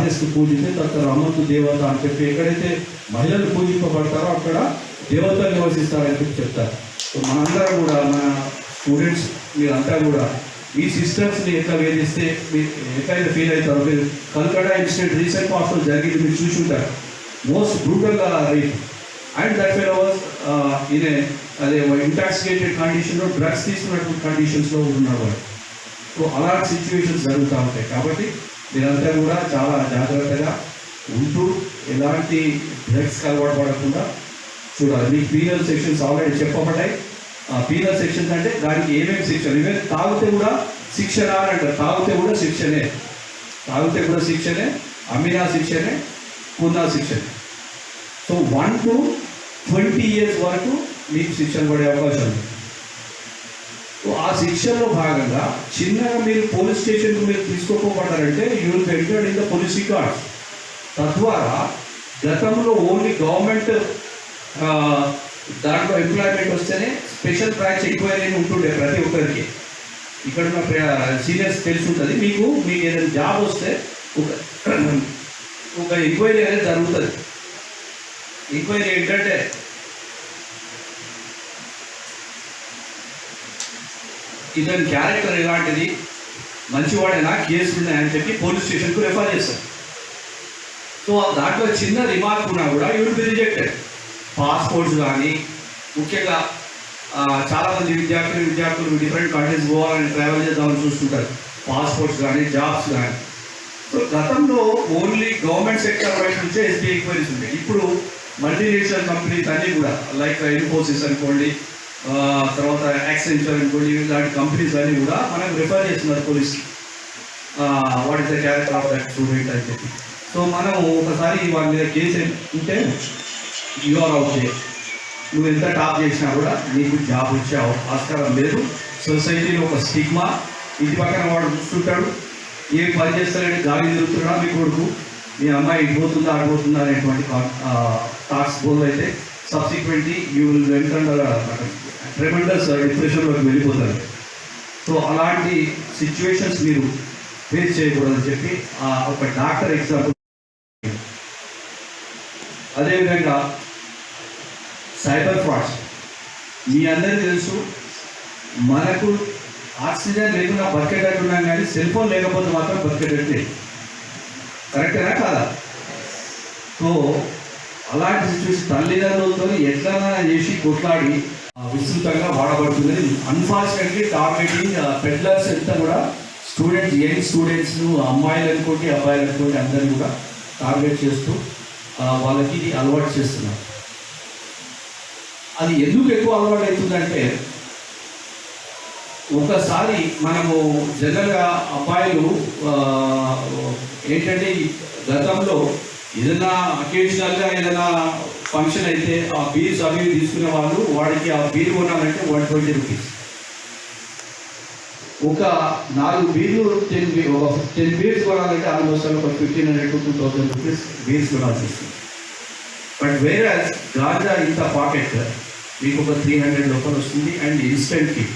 రాజేస్తు పూజితే తర్వాత రమ్మతు దేవత అని చెప్పి ఎక్కడైతే మహిళలు పూజింపబడతారో అక్కడ దేవత నివసిస్తారని చెప్పి చెప్తారు. సో మనందరం కూడా మన స్టూడెంట్స్ మీరంతా కూడా ఈ సిస్టమ్స్ని ఎట్లా వేధిస్తే మీరు ఎట్లయితే ఫీల్ అవుతారో మీరు కల్కటా ఇన్సిడెంట్ రీసెంట్ పాస్ట్లో జరిగింది మీరు చూసి ఉంటారు most brutal rape and that fell was ఇదే అదే ఇంటాక్సికేటెడ్ కండిషన్లో డ్రగ్స్ తీసుకున్నటువంటి కండిషన్స్లో ఉన్నారు సో అలాంటి సిచ్యువేషన్స్ జరుగుతూ ఉంటాయి. కాబట్టి మీరంతా కూడా చాలా జాగ్రత్తగా ఉంటూ ఎలాంటి డ్రగ్స్కి అలవాటు పడకుండా చూడాలి. మీకు పీనల్ సెక్షన్స్ ఆల్రెడీ చెప్పబడ్డాయి. ఆ పీనల్ సెక్షన్స్ అంటే దానికి ఏమేమి శిక్షణ ఇవే తాగితే కూడా శిక్షణ అని అంటారు తాగితే కూడా శిక్షనే. తాగితే కూడా శిక్షనే. అమ్మినా శిక్షనే. కున్నా శిక్షనే. So one to twenty years వరకు మీకు శిక్షణ పడే అవకాశం ఉంది. ఆ శిక్షలో భాగంగా చిన్నగా మీరు పోలీస్ స్టేషన్కు మీరు తీసుకోపోబడ్డారంటే you entered in the police record తద్వారా గతంలో ఓన్లీ గవర్నమెంట్ దాంట్లో ఎంప్లాయ్మెంట్ వస్తేనే స్పెషల్ బ్రాంచ్ ఎంక్వైరీ ఉంటుండే ప్రతి ఒక్కరికి. ఇక్కడ ఉన్న సీనియర్స్ తెలిసి ఉంటుంది మీకు మీకు ఏదైనా జాబ్ వస్తే ఒక ఒక ఎంక్వైరీ అనేది జరుగుతుంది. ఎంక్వైరీ ఏంటంటే ఇతని క్యారెక్టర్ ఎలాంటిది? మంచివాడైనా? కేసులు ఉన్నాయని చెప్పి పోలీస్ స్టేషన్కు రెఫర్ చేస్తారు. సో దాంట్లో చిన్న రిమార్క్ ఉన్నా కూడా యూ రిజెక్టెడ్ పాస్పోర్ట్స్ కానీ ముఖ్యంగా చాలామంది విద్యార్థులు విద్యార్థులు డిఫరెంట్ కంట్రీస్ పోవాలని ట్రావెల్ చేద్దామని చూస్తుంటారు. పాస్పోర్ట్స్ కానీ జాబ్స్ కానీ సో గతంలో ఓన్లీ గవర్నమెంట్ సెక్టర్ వైపు నుంచే ఎస్బీఐ ఎంక్వైరీస్ ఉంటాయి ఇప్పుడు మల్టీనేషనల్ కంపెనీస్ అన్నీ కూడా లైక్ ఇన్ఫోసిస్ అనుకోండి తర్వాత యాక్సిడెంట్ ఇన్సూరెన్స్ ఇలాంటి కంపెనీస్ అన్నీ కూడా మనం రిఫర్ చేస్తున్నారు police. What is the character of that student అని చెప్పి. సో మనం ఒకసారి వాళ్ళ మీద కేసు ఉంటే యూఆర్ అవుట్ డే నువ్వు ఎంత టాప్ చేసినా కూడా నీకు జాబ్ వచ్చే ఆస్కారం లేదు. సొసైటీలో ఒక స్టిగ్మా ఇంటి పక్కన వాడు చూస్తుంటాడు ఏ పని చేస్తారని గాలి తిరుగుతున్నా మీ కొడుకు? మీ అమ్మాయి పోతుందా ఆడిపోతుందా అనేటువంటి థాట్స్ బోల్ అయితే subsequently you will enter tremendous డిప్రెషన్లోకి వెళ్ళిపోతారు సో అలాంటి సిచ్యువేషన్స్ మీరు ఫేస్ చేయకూడదని చెప్పి ఆ ఒక డాక్టర్ ఎగ్జాంపుల్ అదేవిధంగా సైబర్ ఫ్రాడ్స్. మీ అందరికీ తెలుసు మనకు ఆక్సిజన్ లేకుండా బతికేటట్టున్నాం కానీ సెల్ ఫోన్ లేకపోతే మాత్రం బతికేటట్టు. లేదు కరెక్టేనా కాదా? సో అలాంటి సిచ్యువేషన్ తల్లిదండ్రులతో ఎట్లా చేసి కొట్లాడి విస్తృతంగా వాడబడుతుంది అన్ఫార్చునేట్లీ టార్గెటింగ్ పెడ్లర్స్ ఎంత కూడా స్టూడెంట్స్ యంగ్ స్టూడెంట్స్ను అమ్మాయిలు అనుకోండి అబ్బాయిలు అనుకోండి అందరిని కూడా టార్గెట్ చేస్తూ వాళ్ళకి ఇది అలవాటు చేస్తున్నారు. అది ఎందుకు ఎక్కువ అలవాటు అవుతుందంటే ఒకసారి మనము జనరల్గా అబ్బాయిలు ఏంటంటే గతంలో ఏదైనా అకేషనల్గా ఏదైనా ఫంక్షన్ అయితే ఆ బీర్స్ అవి తీసుకునే వాళ్ళు వాడికి ఆ బీర్ కొనాలంటే వన్ ట్వంటీ రూపీస్. ఒక నాలుగు బీర్లు టెన్ బీ ఒక టెన్ బీర్స్ కొనాలంటే ఆల్మోస్ట్ ఒక fifteen hundred two thousand rupees beers కొనాల్సి వస్తుంది. బట్ వేరే గాంజా ఇంత పాకెట్ మీకు ఒక త్రీ హండ్రెడ్ లోపల వస్తుంది and instant kick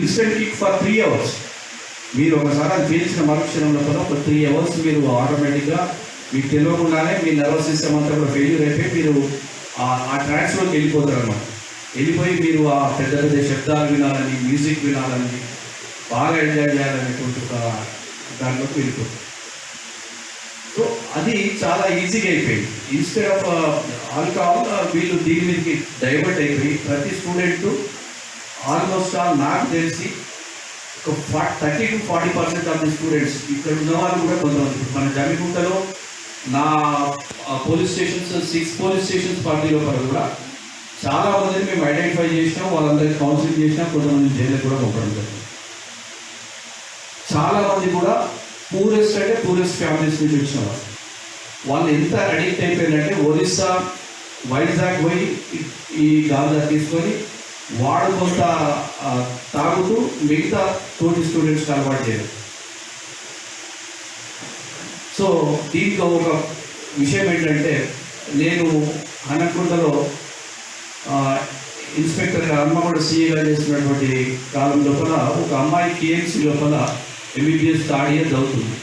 instant kick for three hours మీరు ఒకసారి అది పీల్చిన మరుక్షణం లోపల ఒక త్రీ అవర్స్ మీరు ఆటోమేటిక్గా మీకు తెలియకుండానే మీ నర్వస్ సిస్టమ్ అంతా కూడా ఫెయిల్యూర్ అయిపోయి మీరు ఆ- ట్రాన్స్లోకి వెళ్ళిపోతారు అన్నమాట వెళ్ళిపోయి మీరు ఆ పెద్ద పెద్ద శబ్దాలు వినాలని మ్యూజిక్ వినాలని బాగా ఎంజాయ్ చేయాలనేటువంటి ఒక దాంట్లోకి వెళ్ళిపోతారు. సో అది చాలా ఈజీగా అయిపోయింది. ఇన్స్టెడ్ ఆఫ్ ఆల్కహాల్ వీళ్ళు దీని మీదకి డైవర్ట్ అయిపోయి ప్రతి స్టూడెంట్ ఆల్మోస్ట్ ఆల్ నాకు తెలిసి ఒక thirty to forty percent of the students ఇక్కడ ఉన్న వాళ్ళు కూడా కొంతమంది. మన జమిగుంటలో నా police stations six police stations పార్టీలో కూడా చాలా మందిని మేము ఐడెంటిఫై చేసినాం వాళ్ళందరికీ కౌన్సిలింగ్ చేసినా కొంతమంది జైలు కూడా పంపడం జరిగింది. చాలా మంది కూడా పూరెస్ట్ అంటే పూరెస్ట్ ఫ్యామిలీస్ నుంచి వచ్చిన వాళ్ళు. వాళ్ళు ఎంత అడిక్ట్ అయిపోయిందంటే ఒరిస్సా వైజాగ్ పోయి ఈ- ఈ గాంజా తీసుకొని వాడు కొంత తాగుతూ మిగతా తోటి స్టూడెంట్స్కి అలవాటు చేయరు సో దీంట్లో ఒక విషయం ఏంటంటే నేను హనకుంటలో ఇన్స్పెక్టర్గా హన్మగూడ సీఏగా చేసినటువంటి కాలం లోపల ఒక అమ్మాయి కేఎంసీ లోపల ఎంబీబీఎస్ థర్డ్ ఇయర్ చదువుతుంది.